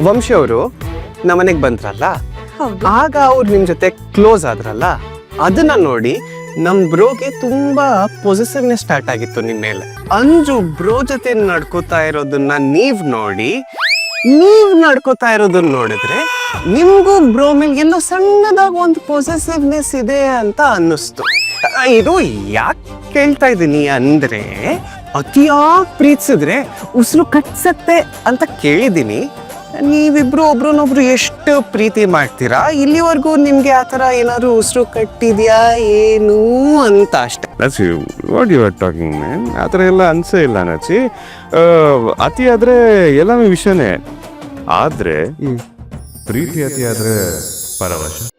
ವಂಶಿ ಅವರು ನಮ್ಮನೆಗೆ ಬಂದ್ರಲ್ಲ? ಆಗ ಅವ್ರು ನಿಮ್ ಜೊತೆ ಕ್ಲೋಸ್ ಆದ್ರಲ್ಲ? ಅದನ್ನ ನೋಡಿ ನಮ್ ಬ್ರೋಗೆ ತುಂಬಾ ಪೊಸೆಸಿವ್ನೆಸ್ ಸ್ಟಾರ್ಟ್ ಆಗಿತ್ತು ನಿಮ್ ಮೇಲೆ. ಅಂಜು ಬ್ರೋ ಜೊತೆ ನಡ್ಕೋತಾ ಇರೋದನ್ನ ನೀವ್ ನೋಡಿ ನೀವ್ ನಡ್ಕೋತಾ ಇರೋದನ್ನ ನೋಡಿದ್ರೆ ನಿಮ್ಗೂ ಬ್ರೋ ಮೇಲೆ ಎಲ್ಲೋ ಸಣ್ಣದಾಗ ಒಂದು ಪೊಸೆಸಿವ್ನೆಸ್ ಇದೆ ಅಂತ ಅನ್ನಿಸ್ತು. ಇದು ಯಾಕೆ ಕೇಳ್ತಾ ಇದ್ದೀನಿ ಅಂದ್ರೆ ಅತಿಯಾಗಿ ಪ್ರೀತಿಸಿದ್ರೆ ಉಸಿರು ಕಟ್ಸತ್ತೆ ಅಂತ ಕೇಳಿದ್ದೀನಿ ನೀವಿಬ್ರು ಒಬ್ರನ್ನೊಬ್ರು ಎಷ್ಟು ಪ್ರೀತಿ ಮಾಡ್ತೀರಾ? ಇಲ್ಲಿವರೆಗೂ ನಿಮ್ಗೆ ಆ ಥರ ಏನಾದ್ರು ಉಸಿರು ಕಟ್ಟಿದ್ಯಾ ಏನು ಅಂತ ಅಷ್ಟೆ. Nachi what you are talking man ಆ ಥರ ಎಲ್ಲ ಅನ್ಸೇ ಇಲ್ಲ ನಚಿ ಅತಿ ಆದ್ರೆ ಎಲ್ಲಾನು ವಿಷಯನೇ. ಆದ್ರೆ ಪ್ರೀತಿ ಅತಿ ಆದ್ರೆ ಪರವಶ.